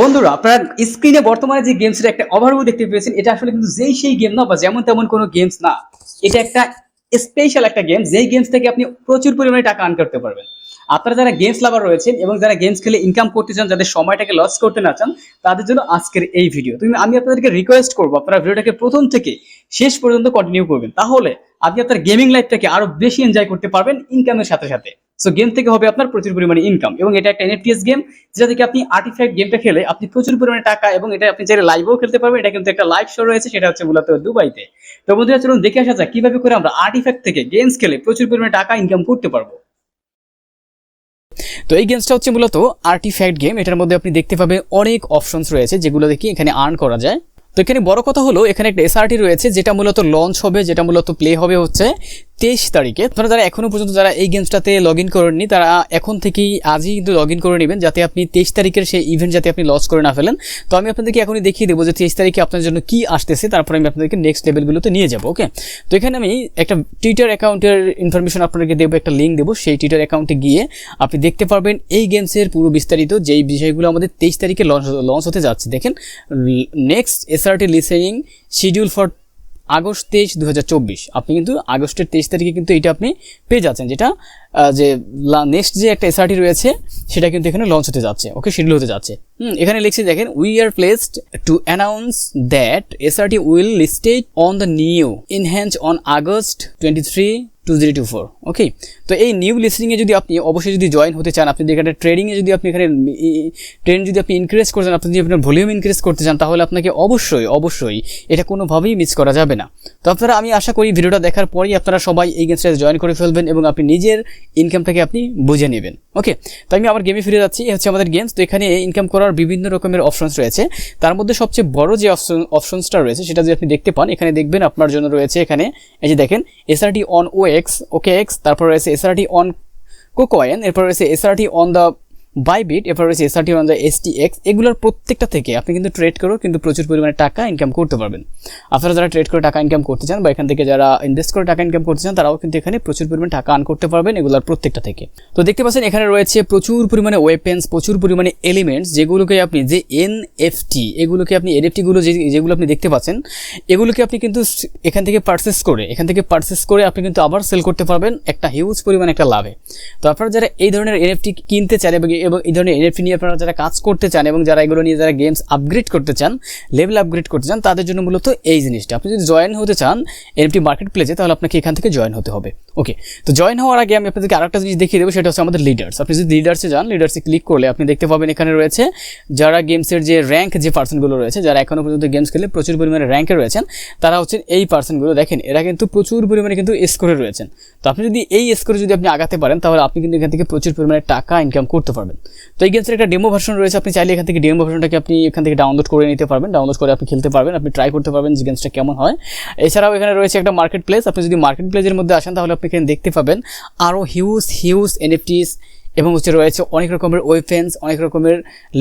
বন্ধুরা, আপনারা স্ক্রিনে বর্তমানে যে গেমসের একটা ওভারভিউ দেখতে পেয়েছেন, এটা আসলে কিন্তু যেই সেই গেম না বা যেমন তেমন কোনো গেমস না। এটা একটা স্পেশাল একটা গেম যেই গেমস থেকে আপনি প্রচুর পরিমাণে টাকা আর্ন করতে পারবেন। আপনারা যারা গেমস লাভার রয়েছেন এবং যারা গেমস খেলে ইনকাম করতে চান, যাদের সময়টাকে লস করতে না চান, তাদের জন্য আজকের এই ভিডিও তুমি আমি আপনাদেরকে রিকোয়েস্ট করব, আপনারা ভিডিওটাকে প্রথম থেকে শেষ পর্যন্ত কন্টিনিউ করবেন। তাহলে আপনি আপনার গেমিং লাইফটাকে আরও বেশি এনজয় করতে পারবেন ইনকামের সাথে সাথে। সো গেম থেকে হবে আপনার প্রচুর পরিমাণে ইনকাম এবং এটা একটা এনএফটিএস গেম যেটা থেকে আপনি আর্টিফ্যাক্ট গেমটা খেলে আপনি প্রচুর পরিমাণে টাকা এবং এটা আপনি চাইলে লাইভও খেলতে পারবেন। এটা কিন্তু একটা লাইভ শো রয়েছে, সেটা হচ্ছে মূলত দুবাইতে। তো বন্ধুরা, চলুন দেখে আসা যাক, কীভাবে করে আমরা আর্টিফ্যাক্ট থেকে গেমস খেলে প্রচুর পরিমাণে টাকা ইনকাম করতে পারব। তো এই গেমসটা হচ্ছে মূলত আর্টিফ্যাক্ট গেম এটার মধ্যে আপনি দেখতে পাবেন অনেক অপশনস রয়েছে যেগুলো দেখি এখানে আর্ন করা যায়। তো এখানে বড় কথা হলো, এখানে একটা এসআরটি রয়েছে, যেটা মূলত লঞ্চ হবে, যেটা মূলত প্লে হবে হচ্ছে তেইশ তারিখে। আপনারা যারা এখনও পর্যন্ত যারা এই গেমসটাতে লগ ইন করেননি, তারা এখন থেকেই আজই কিন্তু লগ ইন করে নেবেন, যাতে আপনি তেইশ তারিখের সেই ইভেন্ট যাতে আপনি লস করে না ফেলেন। তো আমি আপনাদেরকে এখনই দেখিয়ে দেবো যে তেইশ তারিখে আপনার জন্য কি আসতেছে, তারপরে আমি আপনাদেরকে নেক্সট লেভেলগুলোতে নিয়ে যাব ওকে তো এখানে আমি একটা টুইটার অ্যাকাউন্টের ইনফরমেশন আপনাদেরকে দেবো, একটা লিঙ্ক দেবো। সেই টুইটার অ্যাকাউন্টে গিয়ে আপনি দেখতে পারবেন এই গেমসের পুরো বিস্তারিত, যেই বিষয়গুলো আমাদের তেইশ তারিখে লঞ্চ লঞ্চ হতে যাচ্ছে। দেখেন next SRT listening schedule for August তেইশ দু আপনি কিন্তু আগস্টের তেইশ তারিখে কিন্তু এটা আপনি পেয়ে যাচ্ছেন, যেটা যে নেক্সট যে একটা এসআরটি রয়েছে, সেটা কিন্তু এখানে লঞ্চ হতে যাচ্ছে ওকে শিডিউল হতে যাচ্ছে। হুম, এখানে লিখছে, দেখেন we are placed to announce that SRT will listed on the new enhance on August twenty three two zero two four okay তো এই নিউ লিস্টিংয়ে যদি আপনি অবশ্যই যদি জয়েন হতে চান, আপনি এখানে ট্রেডিংয়ে যদি আপনি এখানে ট্রেন যদি আপনি ইনক্রিজ করতে চান, আপনি যদি আপনার ভলিউম ইনক্রিজ করতে চান, তাহলে আপনাকে অবশ্যই অবশ্যই এটা কোনোভাবেই মিস করা যাবে না। তো আপনারা, আমি আশা করি ভিডিওটা দেখার পরেই আপনারা সবাই এই গেমসটাতে জয়েন করে ফেলবেন এবং আপনি নিজের ইনকামটাকে আপনি বুঝে নেবেন ওকে তো আমি আবার গেমে ফিরে যাচ্ছি হচ্ছে আমাদের গেমস তো এখানে ইনকাম করার বিভিন্ন রকমের অপশনস রয়েছে। তার মধ্যে সবচেয়ে বড় যে অপশন অপশনসটা রয়েছে, সেটা যদি আপনি দেখতে পান, এখানে দেখবেন আপনার জন্য রয়েছে এখানে, এই যে দেখেন SRT on O X OK X তারপর রয়েছে এসআরটি অন কোকয়েন এরপর রয়েছে এসআরটি অন দ্য বাইবিট রয়েছে এসআরটি দ্য এসটি এক্স এগুলোর প্রত্যেকটা থেকে আপনি কিন্তু ট্রেড করেও কিন্তু প্রচুর পরিমাণে টাকা ইনকাম করতে পারবেন। আপনারা যারা ট্রেড করে টাকা ইনকাম করতে চান বা এখান থেকে যারা ইনভেস্ট করে টাকা ইনকাম করতে চান, তারাও কিন্তু এখানে প্রচুর পরিমাণে টাকা আর্ন করতে পারবেন এগুলোর প্রত্যেকটা থেকে। তো দেখতে পাচ্ছেন, এখানে রয়েছে প্রচুর পরিমাণে ওয়েপেন্স প্রচুর পরিমাণে এলিমেন্টস যেগুলোকে আপনি যে এন এনএফটি এগুলোকে আপনি এনএফটিগুলো যেগুলো আপনি দেখতে পাচ্ছেন, এগুলোকে আপনি কিন্তু এখান থেকে পারচেস করে, এখান থেকে পারচেস করে আপনি কিন্তু আবার সেল করতে পারবেন একটা হিউজ পরিমাণে একটা লাভে। তো আপনারা যারা এই ধরনের এনএফটি কিনতে চান এবং এবং এই ধরনের এনএফটি নিয়ে আপনারা যারা কাজ করতে চান এবং যারা এগুলো নিয়ে যারা গেমস আপগ্রেড করতে চান লেভেল আপগ্রেড করতে চান, তাদের জন্য মূলত এই জিনিসটা। আপনি যদি জয়েন হতে চান এনএফটি মার্কেট প্লেসে তাহলে আপনাকে এখান থেকে জয়েন হতে হবে। ওকে তো জয়েন হওয়ার আগে আমি আপনাদেরকে আরেকটা জিনিস দেখিয়ে দেবো, সেটা হচ্ছে আমাদের লিডার্স আপনি যদি লিডার্সে যান লিডার্সে ক্লিক করলে আপনি দেখতে পাবেন এখানে রয়েছে যারা গেমসের যে র্যাঙ্ক যে পার্সনগুলো রয়েছে, যারা এখনও পর্যন্ত গেমস খেলে প্রচুর পরিমাণে র্যাঙ্কে রয়েছেন, তারা হচ্ছেন এই পার্সনগুলো দেখেন, এরা কিন্তু প্রচুর পরিমাণে কিন্তু স্কোরে রয়েছেন। তো আপনি যদি এই স্কোরে যদি আপনি আগাতে পারেন, তাহলে আপনি কিন্তু এখান থেকে প্রচুর পরিমাণে টাকা ইনকাম করতে পারবেন। তো এই গেমসের একটা ডেমো ভার্সন রয়েছে। আপনি চাইলে এখান থেকে ডেমো ভার্সনটাকে আপনি এখান থেকে ডাউনলোড করে নিতে পারবেন। ডাউনলোড করে আপনি খেলতে পারবেন। আপনি ট্রাই করতে পারবেন যে গেমসটা কেমন হয়। এছাড়াও এখানে রয়েছে একটা মার্কেট প্লেস আপনি যদি মার্কেট প্লেসের মধ্যে আসেন, তাহলে আপনি এখানে দেখতে পাবেন আরও হিউজ হিউজ এনএফটিস এবং হচ্ছে রয়েছে অনেক রকমের ওয়েপেন্স অনেক রকমের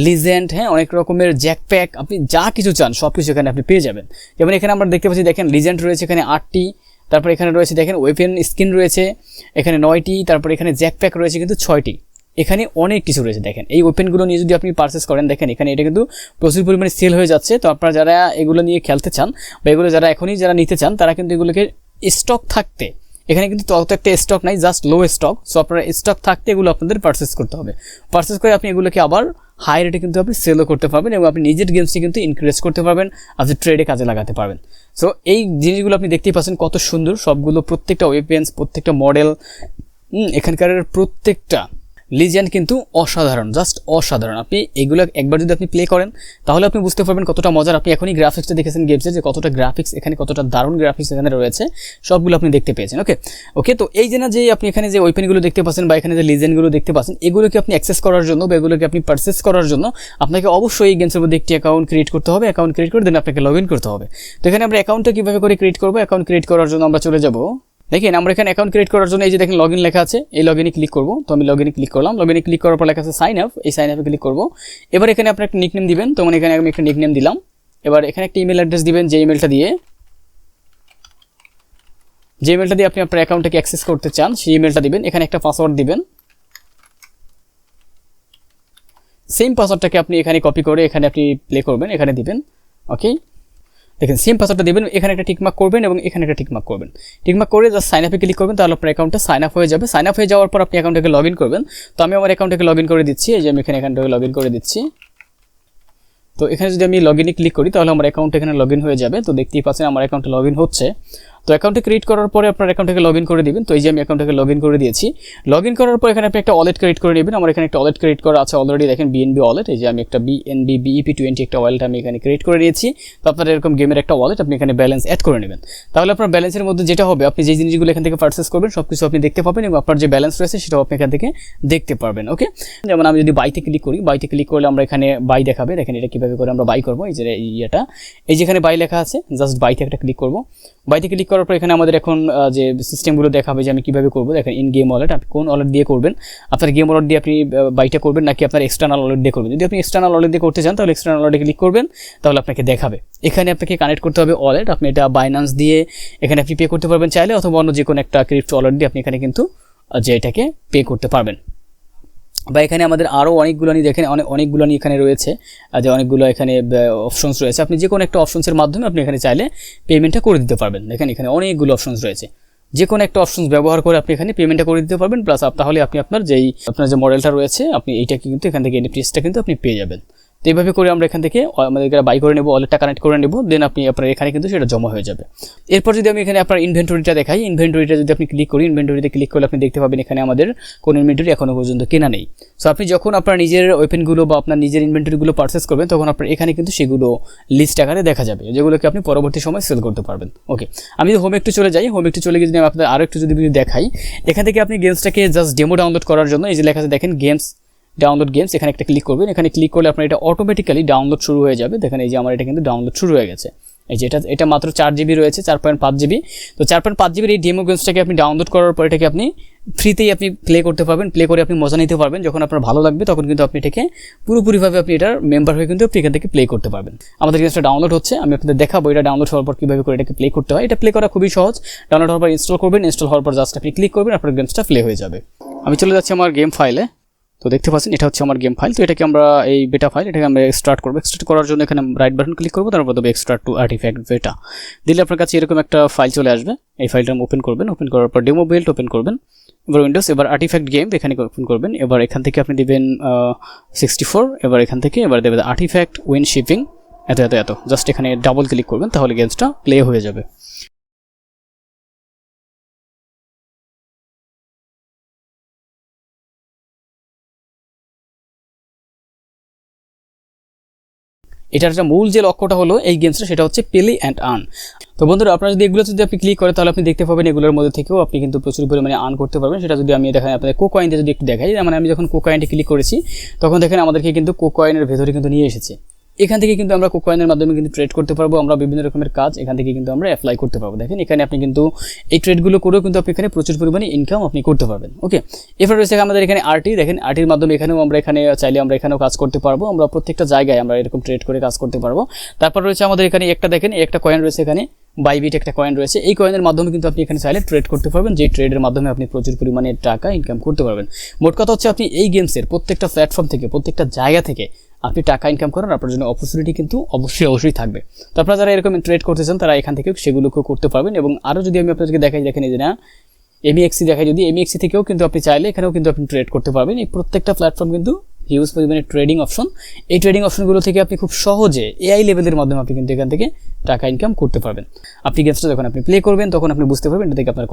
লিজেন্ড হ্যাঁ অনেক রকমের জ্যাকপ্যাক আপনি যা কিছু চান সব কিছু এখানে আপনি পেয়ে যাবেন। যেমন এখানে আমরা দেখতে পাচ্ছি, দেখেন লিজেন্ড রয়েছে এখানে আটটি। তারপর এখানে রয়েছে, দেখেন ওয়েপেন স্কিন রয়েছে এখানে নয়টি। তারপর এখানে জ্যাকপ্যাক রয়েছে কিন্তু ছয়টি। এখানে অনেক কিছু রয়েছে, দেখেন। এই ওপেনগুলো নিয়ে যদি আপনি পারচেস করেন, দেখেন, এখানে এটা কিন্তু প্রচুর পরিমাণে সেল হয়ে যাচ্ছে। তো আপনারা যারা এগুলো নিয়ে খেলতে চান বা এগুলো যারা এখনই যারা নিতে চান, তারা কিন্তু এগুলোকে স্টক থাকতে, এখানে কিন্তু তত একটা স্টক নাই জাস্ট লো স্টক সো আপনারা স্টক থাকতে এগুলো আপনাদের পারচেস করতে হবে। পারচেস করে আপনি এগুলোকে আবার হাই রেটে কিন্তু আপনি সেলও করতে পারবেন এবং আপনি নিজের গেমসটি কিন্তু ইনক্রিজ করতে পারবেন, আপনি ট্রেডে কাজে লাগাতে পারবেন। সো এই জিনিসগুলো আপনি দেখতেই পাচ্ছেন কত সুন্দর। সবগুলো প্রত্যেকটা ওয়েপেন্স প্রত্যেকটা মডেল এখানকার প্রত্যেকটা লিজেন্ড কিন্তু অসাধারণ জাস্ট অসাধারণ। আপনি এগুলো একবার যদি আপনি প্লে করেন, তাহলে আপনি বুঝতে পারবেন কতটা মজার। আপনি এখনই গ্রাফিক্সটা দেখেছেন গেমসে যে কতটা গ্রাফিক্স এখানে, কতটা দারুণ গ্রাফিক্স এখানে রয়েছে। সবগুলো আপনি দেখতে পেয়েছেন ওকে ওকে তো এই যে না যে আপনি এখানে যে ওয়েপেনগুলো দেখতে পাচ্ছেন, বা এখানে যে লিজেন্ডগুলো দেখতে পাচ্ছেন, এগুলোকে আপনি অ্যাক্সেস করার জন্য, বা এগুলোকে আপনি পারচেস করার জন্য, আপনাকে অবশ্যই এই গেমসের মধ্যে একটি অ্যাকাউন্ট ক্রিয়েট করতে হবে। অ্যাকাউন্ট ক্রিয়েট করে দেন আপনাকে লগ ইন করতে হবে। তো এখানে আমরা অ্যাকাউন্টটা কীভাবে করে ক্রিয়েট করব? অ্যাকাউন্ট ক্রিয়েট করার জন্য আমরা চলে যাব। দেখেন, আমরা এখানে অ্যাকাউন্ট ক্রিয়েট করার জন্য এই যে দেখেন লগ লেখা আছে, এই লগ ক্লিক করব। তো আমি লগ ক্লিক করলাম। লগ ক্লিক করার পর লেখা আছে সাইন আপ এই সাইন আপে ক্লিক করব। এবার এখানে আপনি একটা নিকনেম দিবেন। তো মানে এখানে আমি একটা নিকনেম দিলাম। এবার এখানে একটা ইমেল অ্যাড্রেস দিবেন যে ইমেলটা দিয়ে। যে ইমেলটা দিয়ে আপনি আপনার অ্যাকাউন্টটাকে অ্যাক্সেস করতে চান, সেই ইমেলটা দিবেন। এখানে একটা পাসওয়ার্ড দিবেন। সেম পাসওয়ার্ডটাকে আপনি এখানে কপি করে এখানে আপনি প্লে করবেন। এখানে দিবেন। ওকে দেখেন সেম পাসওয়ার্ডটা দেবেন, এখানে একটা টিকমার্ক করবেন এবং এখানে একটা টিকমার্ক করবেন। টিকমার্ক করে জাস্ট সাইন আপে ক্লিক করবেন, তাহলে আপনার অ্যাকাউন্টটা সাইন আপ হয়ে যাবে। সাইন আপ হয়ে যাওয়ার পর আপনি অ্যাকাউন্টটাকে লগ ইন করবেন। তো আমি আমার অ্যাকাউন্টটাকে লগ ইন করে দিচ্ছি, এই যে আমি এখানে অ্যাকাউন্টটাকে লগ ইন করে দিচ্ছি। তো এখানে যদি আমি লগ ইনে ক্লিক করি, তাহলে আমার অ্যাকাউন্ট এখানে লগ হয়ে যাবে। তো দেখতেই পাচ্ছেন, আমার অ্যাকাউন্টে লগ হচ্ছে। তো অ্যাকাউন্টে ক্রিয়েট করার পরে আপনার অ্যাকাউন্টটাকে লগ ইন করে দিবেন। তো এই যে আমি অ্যাকাউন্টটাকে লগ ইন করে দিয়েছি। লগ ইন করার পর এখানে আপনি একটা ওয়ালেট ক্রিয়েট করে নেবেন। আমার এখানে একটা ওয়ালেট ক্রিয়েট করা আছে অলরেডি দেখেন বিএনবি ওয়ালেট এই যে আমি একটা বিএনবি বিইপি টোয়েন্টি একটা ওয়ালেট আমি এখানে ক্রিয়েট করে নিয়েছি তো আপনার এরকম গেমের একটা ওয়ালেট আপনি এখানে ব্যালেন্স অ্যাড করে নেবেন। তাহলে আপনার ব্যালেন্সের মধ্যে যেটা হবে, আপনি যে জিনিসগুলো এখান থেকে পারচেস করবেন সব কিছু আপনি দেখতে পাবেন এবং আপনার যে ব্যালেন্স রয়েছে সেটাও আপনি এখান থেকে দেখতে পারবেন ওকে যেমন আমি যদি বাইতে ক্লিক করি বাইতে ক্লিক করলে আমরা এখানে বাই দেখাবে দেখেন এটা কীভাবে করে আমরা বাই করব, এই যে ইয়েটা। এই যেখানে বাই লেখা আছে জাস্ট বাইতে একটা ক্লিক করব। বাইতে ক্লিক করার পর এখানে আমাদের এখন যে সিস্টেমগুলো দেখাবে যে আমি কীভাবে করব, দেখেন ইন গেম ওয়ালেট আপনি কোন ওয়ালেট দিয়ে করবেন? আপনার গেম ওয়ালেট দিয়ে আপনি বাইটা করবেন নাকি আপনার এক্সটার্নাল ওয়ালেট দিয়ে করবেন? যদি আপনি এক্সটার্নাল ওয়ালেট দিয়ে করতে চান, তাহলে এক্সটার্নাল ওয়ালেটে ক্লিক করবেন, তাহলে আপনাকে দেখাবে। এখানে আপনাকে কানেক্ট করতে হবে ওয়ালেট আপনি এটা বাইন্যান্স দিয়ে এখানে আপনি পে করতে পারবেন চাইলে, অথবা অন্য যে কোনো একটা ক্রিপ্টো ওয়ালেট দিয়ে আপনি এখানে কিন্তু যে এটাকে পে করতে পারবেন। বা এখানে আমাদের আরও অনেকগুলো নিয়ে দেখেন অনেক অনেকগুলো নিয়ে এখানে রয়েছে যে অনেকগুলো এখানে অপশনস রয়েছে। আপনি যে কোনো একটা অপশনসের মাধ্যমে আপনি এখানে চাইলে পেমেন্টটা করে দিতে পারবেন। দেখেন এখানে অনেকগুলো অপশনস রয়েছে। যে কোনো একটা অপশনস ব্যবহার করে আপনি এখানে পেমেন্টটা করে দিতে পারবেন প্লাস তাহলে আপনি আপনার যেই, আপনার যে মডেলটা রয়েছে, আপনি এইটাকে কিন্তু এখান থেকে এনএফটিসটা কিন্তু আপনি পেয়ে যাবেন। তো এইভাবে করে আমরা এখান থেকে আমাদের বাই করে নেব ওয়ালেটটা কানেক্ট করে নেব দেন আপনি আপনার এখানে কিন্তু সেটা জমা হয়ে যাবে। এরপর যদি আমি এখানে আপনার ইনভেন্টরিটা দেখাই ইনভেন্টরিটা যদি আপনি ক্লিক করি ইনভেন্টরিতে ক্লিক করলে আপনি দেখতে পাবেন এখানে আমাদের কোনো ইনভেন্টরি এখনও পর্যন্ত কেনা নেই। সো আপনি যখন আপনার নিজের ওয়েপেনগুলো বা আপনার নিজের ইনভেন্টরিগুলো পারচেস করবেন, তখন আপনার এখানে কিন্তু সেগুলো লিস্ট আকারে দেখা যাবে, যেগুলোকে আপনি পরবর্তী সময় সেল করতে পারবেন। ওকে আমি যদি হোম একটু চলে যাই হোম একটু চলে গিয়ে যদি আপনাদের আরও একটু যদি দেখাই, এখান থেকে আপনি গেমসটাকে জাস্ট ডেমো ডাউনলোড করার জন্য এই যে লেখা আছে, দেখেন গেমস ডাউনলোড গেমস এখানে একটা ক্লিক করবেন। এখানে ক্লিক করলে আপনার এটা অটোমেটিক্যালি ডাউনলোড শুরু হয়ে যাবে। দেখেন এই যে আমার এটা কিন্তু ডাউনলোড শুরু হয়ে গেছে। এই যে এটা এটা মাত্র চার জিবি রয়েছে, চার পয়েন্ট পাঁচ জিবি তো চার পয়েন্ট পাঁচ জিবির এই ডেমো গেমসটাকে আপনি ডাউনলোড করার পর এটাকে আপনি ফ্রিতেই আপনি প্লে করতে পারবেন। প্লে করে আপনি মজা নিতে পারবেন। যখন আপনার ভালো লাগবে, তখন কিন্তু আপনি এটাকে পুরোপুরিভাবে আপনি এটার মেম্বার হয়ে কিন্তু আপনি এখান থেকে প্লে করতে পারবেন। আমাদের গেমসটা ডাউনলোড হচ্ছে, আমি আপনাদের দেখাবো এটা ডাউনলোড হওয়ার পর কীভাবে করে এটাকে প্লে করতে হয়। এটা প্লে করা খুবই সহজ। ডাউনলোড হওয়ার পর ইনস্টল করবেন ইনস্টল হওয়ার পর জাস্ট আপনি ক্লিক করবেন, আপনার গেমসটা প্লে হয়ে যাবে। আমি চলে যাচ্ছি আমার গেম ফাইলে তো দেখতে পাচ্ছেন, এটা হচ্ছে আমার গেম ফাইল তো এটাকে আমরা এই বেটা ফাইল এটাকে আমরা স্টার্ট করব। স্টার্ট করার জন্য এখানে রাইট বাটন ক্লিক করব, তারপর দেবো এক্সট্রাক্ট টু আর্টিফ্যাক্ট বেটা দিলে আপনার কাছে এরকম একটা ফাইল চলে আসবে। এই ফাইলটা ওপেন করবেন। ওপেন করার পর ডেমো বিল্ড ওপেন করবেন। এবার উইন্ডোজ এবার আর্টিফ্যাক্ট গেম এখানে ওপেন করবেন। এবার এখান থেকে আপনি দিবেন সিক্সটি ফোর এবার এখান থেকে এবার দেবেন আর্টিফ্যাক্ট উইন শিপিং এত এত এত। জাস্ট এখানে ডাবল ক্লিক করবেন, তাহলে গেমসটা প্লে হয়ে যাবে। এটার যে মূল যে লক্ষ্যটা হলো এই গেমসটা সেটা হচ্ছে পেলি অ্যান্ড আর্ন তো বন্ধুরা, আপনারা যদি এগুলো যদি আপনি ক্লিক করেন, তাহলে আপনি দেখতে পাবেন এগুলোর মধ্যে থেকেও আপনি কিন্তু প্রচুর পরিমাণে আর্ন করতে পারবেন। সেটা যদি আমি দেখেন আপনাদের কোকয়েনটা যদি একটু দেখাই মানে আমি যখন কোকয়েনটি ক্লিক করেছি, তখন দেখেন আমাদেরকে কিন্তু কোকয়েনের ভেতরে কিন্তু নিয়ে এসেছে। এখান থেকে কিন্তু আমরা কোকয়েনের মাধ্যমে কিন্তু ট্রেড করতে পারব, আমরা বিভিন্ন রকমের কাজ এখান থেকে কিন্তু আমরা অ্যাপ্লাই করতে পারব। দেখেন, এখানে আপনি কিন্তু এই ট্রেডগুলো করেও কিন্তু আপনি এখানে প্রচুর পরিমাণে ইনকাম আপনি করতে পারবেন। ওকে এরপর রয়েছে আমাদের এখানে আরটি দেখেন আরটির মাধ্যমে এখানেও আমরা এখানে, চাইলে আমরা এখানেও কাজ করতে পারব, আমরা প্রত্যেকটা জায়গায় আমরা এরকম ট্রেড করে কাজ করতে পারব। তারপর রয়েছে আমাদের এখানে একটা, দেখেন, একটা কয়েন রয়েছে এখানে বাইবিট একটা কয়েন রয়েছে। এই কয়েনের মাধ্যমে কিন্তু আপনি এখানে চাইলে ট্রেড করতে পারবেন যে ট্রেডের মাধ্যমে আপনি প্রচুর পরিমাণে টাকা ইনকাম করতে পারবেন। মোট কথা হচ্ছে আপনি এই গেমসের প্রত্যেকটা প্ল্যাটফর্ম থেকে, প্রত্যেকটা জায়গা থেকে আপনি টাকা ইনকাম করেন, আপনার জন্য অপরচুনিটি কিন্তু অবশ্যই অবশ্যই থাকবে। তো আপনারা যারা এরকম ট্রেড করতে চান, তারা এখান থেকে সেগুলোকেও করতে পারবেন এবং আরও যদি আমি আপনাদেরকে দেখাই, দেখেন যে না এমইএক্সি দেখাই, যদি এমইএক্সি থেকেও কিন্তু আপনি চাইলে এখানেও কিন্তু আপনি ট্রেড করতে পারবেন। এই প্রত্যেকটা প্ল্যাটফর্ম কিন্তু হিউজ পরিমাণে ট্রেডিং অপশন এই ট্রেডিং অপশনগুলো থেকে আপনি খুব সহজে এআই লেভেলের মাধ্যমে আপনি কিন্তু এখান থেকে টাকা ইনকাম করতে পারবেন। আপনি গেমসটা যখন আপনি প্লে করবেন, তখন আপনি বুঝতে পারবেন এটা থেকে আপনার